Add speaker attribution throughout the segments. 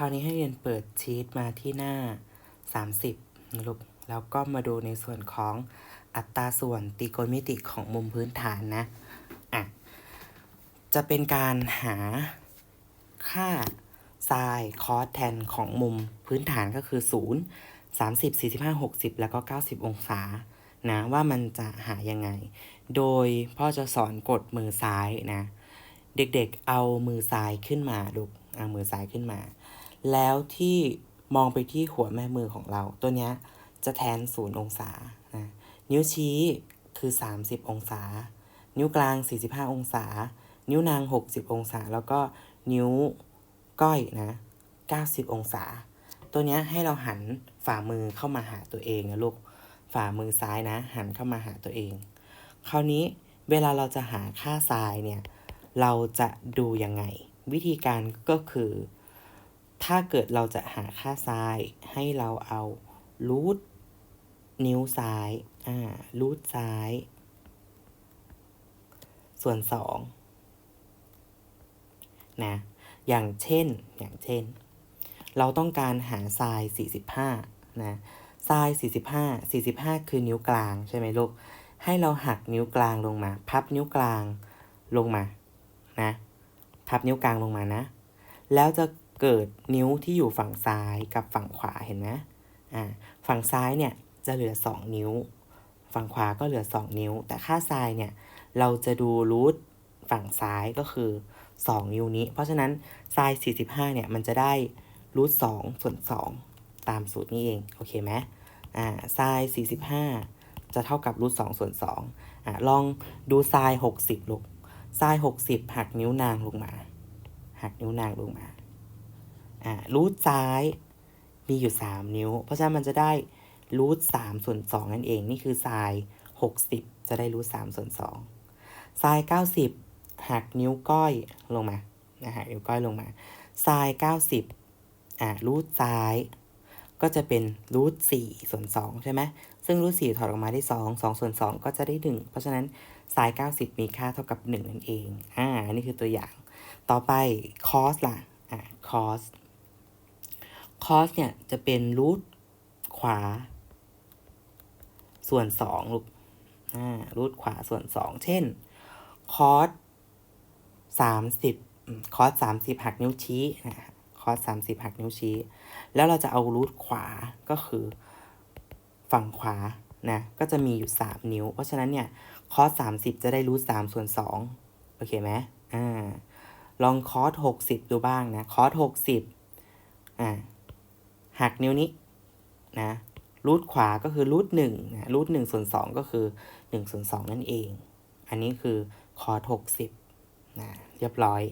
Speaker 1: ราวนี้ให้เรียนเปิดชีตมาที่หน้า 30นะลูกแล้วก็มาดูในส่วนของอัตราส่วนตรีโกณมิติของมุมพื้นฐานนะอะจะเป็นการหาค่าไซน์คอสแทนของมุมพื้นฐานก็คือ 0 30 45 60 แล้วก็ 90 องศานะว่ามันจะหายังไง โดยพ่อจะสอนกดมือซ้ายนะ เด็กๆเอามือซ้ายขึ้นมาลูกเอามือซ้ายขึ้นมา แล้วที่มองไปที่หัวแม่มือของเรา ตัวเนี้ยจะแทนศูนย์องศานะนิ้วชี้คือ 30 องศา นิ้วกลาง 45 องศา นิ้วนาง 60 องศา แล้วก็นิ้วก้อยนะ 90 องศา ตัวเนี้ยให้เราหันฝ่ามือเข้ามาหาตัวเองนะลูก ฝ่ามือซ้ายนะ หันเข้ามาหาตัวเอง คราวนี้เวลาเราจะหาค่าทรายเนี่ย เราจะดูยังไง วิธีการก็คือ ถ้าเกิดเราจะหาค่าซ้ายให้เราเอารูทนิ้วซ้ายอ่ารูทซ้าย ส่วนสองนะอย่างเช่นอย่างเช่น เราต้องการหาทราย 45นะทราย 45 45 คือนิ้วกลางใช่ไหมลูก ให้เราหักนิ้วกลางลงมา พับนิ้วกลางลงมานะพับนิ้วกลางลงมานะ แล้วจะ เกิดนิ้วที่อยู่ฝั่งซ้ายกับฝั่งขวาเห็นไหมอ่าฝั่งซ้ายเนี่ยจะเหลือ 2 นิ้ว ฝั่งขวาก็เหลือ 2 นิ้ว แต่ค่าทรายเนี่ยเราจะดูรูทฝั่งซ้ายก็คือ 2 นิ้วนี้ เพราะฉะนั้นทราย45เนี่ยมันจะได้รูท2ส่วน 2 ตามสูตรนี้เอง โอเคไหมอ่าทราย45 จะเท่ากับรูท2ส่วน2อ่าลองดูทราย60ลูกทราย60 หักนิ้วนางลงมา หักนิ้วนางลงมา อ่ารูทซ้ายมีอยู่ 3 นิ้ว เพราะฉะนั้นมันจะได้รูท3ส่วน2นั่นเอง นี่คือทราย 60 จะได้รูท3ส่วน2ทราย 90 หักนิ้วก้อยลงมานะหักนิ้วก้อยลงมาทราย 90 อ่ารูทซ้าย ก็จะเป็นรูท4ส่วน2ใช่ไหมซึ่งรูท4ถอดออกมาได้2 2ส่วน2ก็จะได้1เพราะฉะนั้นทราย 90 มีค่าเท่ากับ1นั่นเอง อ่านนี้คือตัวอย่าง ต่อไป cos ล่ะ อ่า cos cos เนี่ยจะเป็นรูทขวา ส่วน2ลูกอ่ารูทขวาส่วน2เช่น cos 30 cos 30หักนิ้วชี้นะ cos 30หักนิ้วชี้ แล้วเราจะเอารูทขวาก็คือฝั่งขวานะก็จะมีอยู่3นิ้ว เพราะฉะนั้นเนี่ย cos 30จะได้รูท3ส่วน2โอเคไหมอ่าลองคอส60ดูบ้างนะคอส60อ่า หักนิ้วนี้นะรูทขวาก็คือรูทหนึ่งนะรูทหนึ่งส่วนสองก็คือหนึ่งส่วนสองนั่นเอง อันนี้คือคอร์สหกสิบนะเรียบร้อย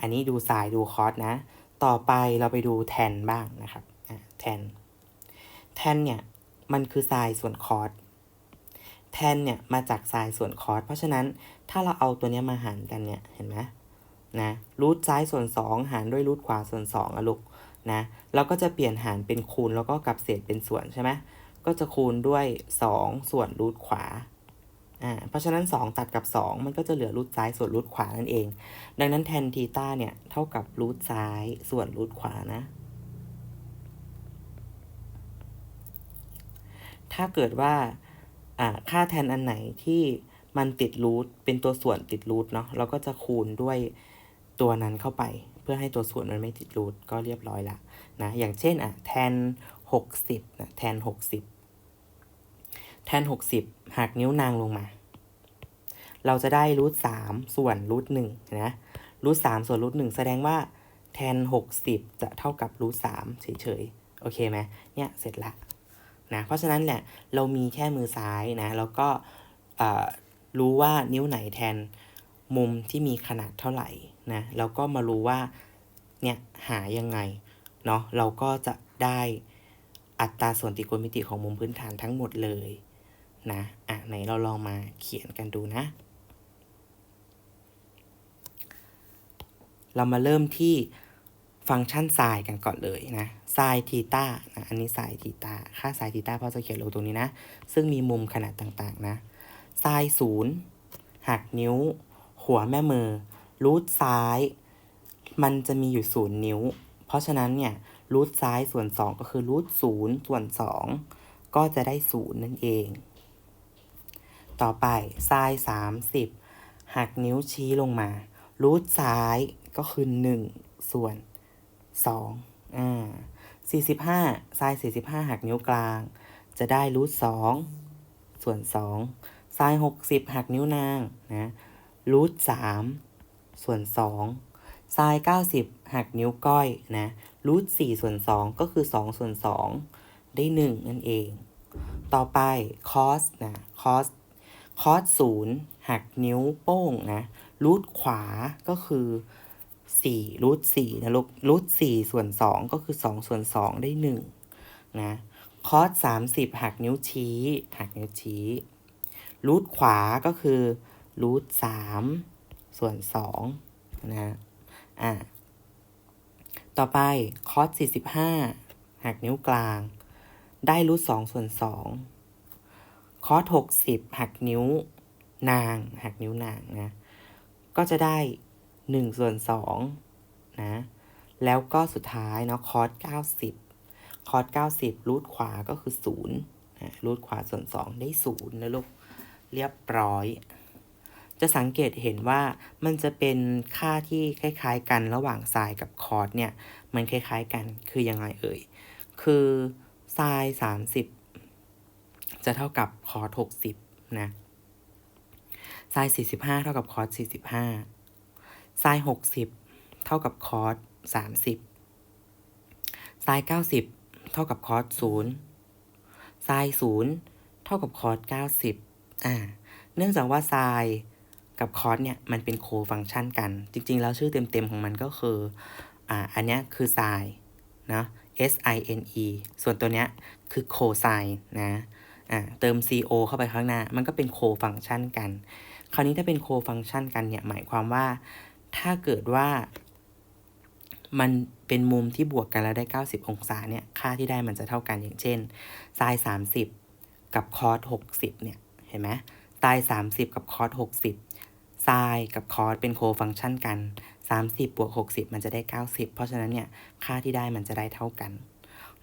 Speaker 1: อันนี้ดูสายดูคอร์สนะ ต่อไปเราไปดูแทนบ้างนะครับอะแทนแทนเนี่ยมันคือไซน์ส่วนคอร์สแทนเนี่ยมาจากไซน์ส่วนคอร์สเพราะฉะนั้นถ้าเราเอาตัวนี้มาหารกันเนี่ยเห็นไหมนะรูทซ้ายส่วน2หารด้วยรูทขวาส่วน2อะลูก นะเราก็จะเปลี่ยนหารเป็นคูณแล้วก็กลับเศษเป็นส่วนใช่ไหมก็จะคูณด้วย 2 ส่วนรูทขวาอ่าเพราะฉะนั้น 2 ตัดกับ 2 มันก็จะเหลือรูทซ้ายส่วนรูทขวานั่นเอง ดังนั้นแทนทีต้าเนี่ยเท่ากับรูทซ้ายส่วนรูทขวานะ ถ้าเกิดว่าอ่าค่าแทนอันไหนที่มันติดรูทเป็นตัวส่วนติดรูทเนาะเราก็จะคูณด้วยตัวนั้นเข้าไป เพื่อให้ตัวส่วนมันไม่ติดรูทก็เรียบร้อยละนะอย่างเช่นอะแทนหกสิบนะแทนหกสิบแทนหกสิบหักนิ้วนางลงมา เราจะได้รูทสามส่วนรูทหนึ่งนะรูทสามส่วนรูทหนึ่งแสดงว่าแทนหกสิบจะเท่ากับรูทสามเฉยๆ โอเคไหมเนี่ยเสร็จละนะเพราะฉะนั้นแหละเรามีแค่มือซ้ายนะ แล้วก็รู้ว่านิ้วไหนแทน มุมที่มีขนาดเท่าไหร่นะแล้วก็มารู้ว่าเนี่ยหายังไงเนาะเราก็จะได้อัตราส่วนตรีโกณมิติของมุมพื้นฐานทั้งหมดเลยนะอะไหนเราลองมาเขียนกันดูนะ เรามาเริ่มที่ฟังก์ชันไซน์กันก่อนเลยนะไซน์ทีตานะอันนี้ไซน์ทีตาค่าไซน์ทีตาพอจะเขียนลงตรงนี้นะ ซึ่งมีมุมขนาดต่างๆนะไซน์ศูนย์หักนิ้ว หัวแม่มือ รูทซ้าย มันจะมีอยู่ศูนย์นิ้ว เพราะฉะนั้นเนี่ยรูทซ้ายส่วน2ก็คือรูทศูนย์ส่วน2ก็จะได้ศูนย์นั่นเอง ต่อไปไซน์30หักนิ้วชี้ลงมา รูทซ้ายก็คือ1ส่วน2อ่า45ไซน์45หักนิ้วกลาง จะได้รูท2ส่วน2ไซน์60หักนิ้วนางนะ รูท3ส่วน2ไซน์90หักนิ้วก้อยนะรูท4ส่วน2ก็คือ2ส่วน2ได้1นั่นเอง ต่อไปคอสนะคอสคอสศูนย์หักนิ้วโป้งนะรูทขวาก็คือ4รูท4นะลูกรูท4ส่วน2ก็คือ2ส่วน2ได้1นะคอส30หักนิ้วชี้ หักนิ้วชี้รูทขวาก็คือ รูท3ส่วน2นะอ่าต่อไปคอส45หักนิ้วกลาง ได้รูท2ส่วน2คอส60หักนิ้วนาง หักนิ้วนางนะ ก็จะได้1ส่วน2นะ แล้วก็สุดท้ายเนาะคอส90คอส90รูทขวาก็คือ0นะรูทขวาส่วน2ได้0นะลูก เรียบร้อย จะสังเกตเห็นว่ามันจะเป็นค่าที่คล้ายๆกันระหว่างไซน์กับคอร์สเนี่ย มันคล้ายๆกันคือยังไงเอ่ย คือไซน์30จะเท่ากับคอร์ส60นะไซน์45เท่ากับคอร์ส45ไซน์60เท่ากับคอร์ส30ไซน์90เท่ากับคอร์ส0ไซน์0เท่ากับคอร์ส90อ่า เนื่องจากว่าไซน์ กับคอร์สเนี่ยมันเป็นโคฟังชันกัน จริง ๆ แล้วชื่อเต็ม ๆ ของมันก็คืออ่าอันนี้คือไซน์นะ S I N E ส่วนตัวเนี้ยคือโคไซน์นะอ่าเติม CO เข้าไปข้างหน้า มันก็เป็นโคฟังชันกัน คราวนี้ถ้าเป็นโคฟังชันกันเนี่ยหมายความว่าถ้าเกิดว่า มันเป็นมุมที่บวกกันแล้วได้ 90 องศาเนี่ยค่าที่ได้มันจะเท่ากันอย่างเช่นไซน์30 กับคอส60เนี่ยเห็นไหมไซน์30 กับคอส60 ไซน์กับคอสเป็นโคฟังชันกัน 30บวก60 มันจะได้ 90 เพราะฉะนั้นเนี่ยค่าที่ได้มันจะได้เท่ากัน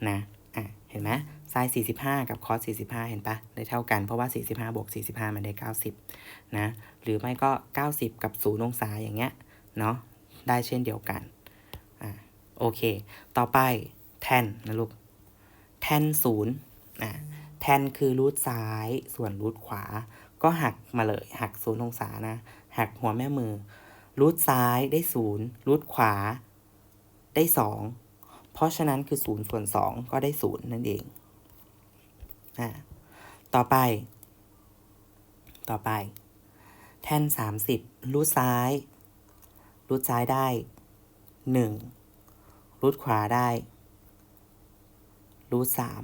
Speaker 1: นะอะเห็นไหมไซน์45 กับคอส45 เห็นปะได้เท่ากันเพราะว่า 45บวก45 มันได้ 90นะหรือไม่ก็ 90 กับ0องศาอย่างเงี้ยเนาะได้เช่นเดียวกันอะโอเค ต่อไปแทนนะลูกแทนศูนย์อะแทนคือรูทซ้ายส่วนรูทขวา ก็หักมาเลยหักศูนย์องศานะ หักหัวแม่มือ รูทซ้ายได้ศูนย์รูทขวา ได้สอง เพราะฉะนั้นคือศูนย์ส่วนสองก็ได้ศูนย์นั่นเองอ่าต่อไป ต่อไป แทนสามสิบรูทซ้าย รูทซ้ายได้หนึ่งรูทขวาได้รูทสาม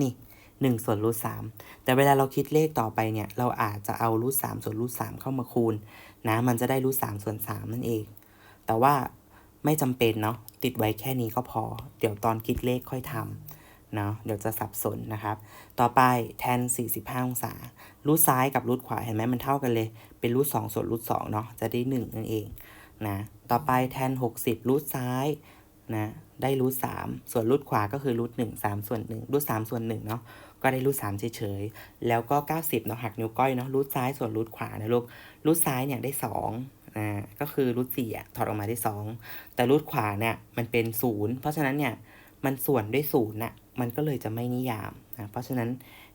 Speaker 1: นี่ หนึ่งส่วนรูทสามแต่เวลาเราคิดเลขต่อไปเนี่ย เราอาจจะเอารูทสามส่วนรูทสามเข้ามาคูณนะมันจะได้รูทสามส่วนสามนั่นเอง แต่ว่าไม่จำเป็นเนาะติดไว้แค่นี้ก็พอ เดี๋ยวตอนคิดเลขค่อยทำเนาะเดี๋ยวจะสับสนนะครับ ต่อไปแทน 45 องศารูทซ้ายกับรูทขวาเห็นไหมมันเท่ากันเลย เป็นรูทสองส่วนรูทสองเนาะจะได้ 1 นั่นเองนะต่อไปแทน 60รูทซ้ายนะได้รูทสามส่วนรูทขวาก็คือรูทหนึ่งสามส่วนหนึ่งรูทสามส่วนหนึ่งเนาะ ก็ได้รูทสามเฉยๆ แล้วก็ 90เนาะหักนิ้วก้อยเนาะรูทซ้ายส่วนรูทขวานะลูกรูทซ้ายเนี่ยได้2อ่าก็คือรูทสี่อะถอดออกมาได้ 2 แต่รูทขวาเนี่ยมันเป็นศูนย์เพราะฉะนั้นเนี่ยมันส่วนด้วยศูนย์น่ะมันก็เลยจะไม่นิยามนะเพราะฉะนั้น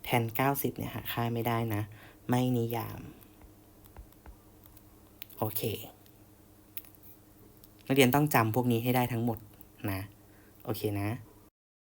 Speaker 1: แทน 90เนี่ยหาค่าไม่ได้นะ ไม่นิยาม โอเคนักเรียนต้องจำพวกนี้ให้ได้ทั้งหมดนะ โอเคนะ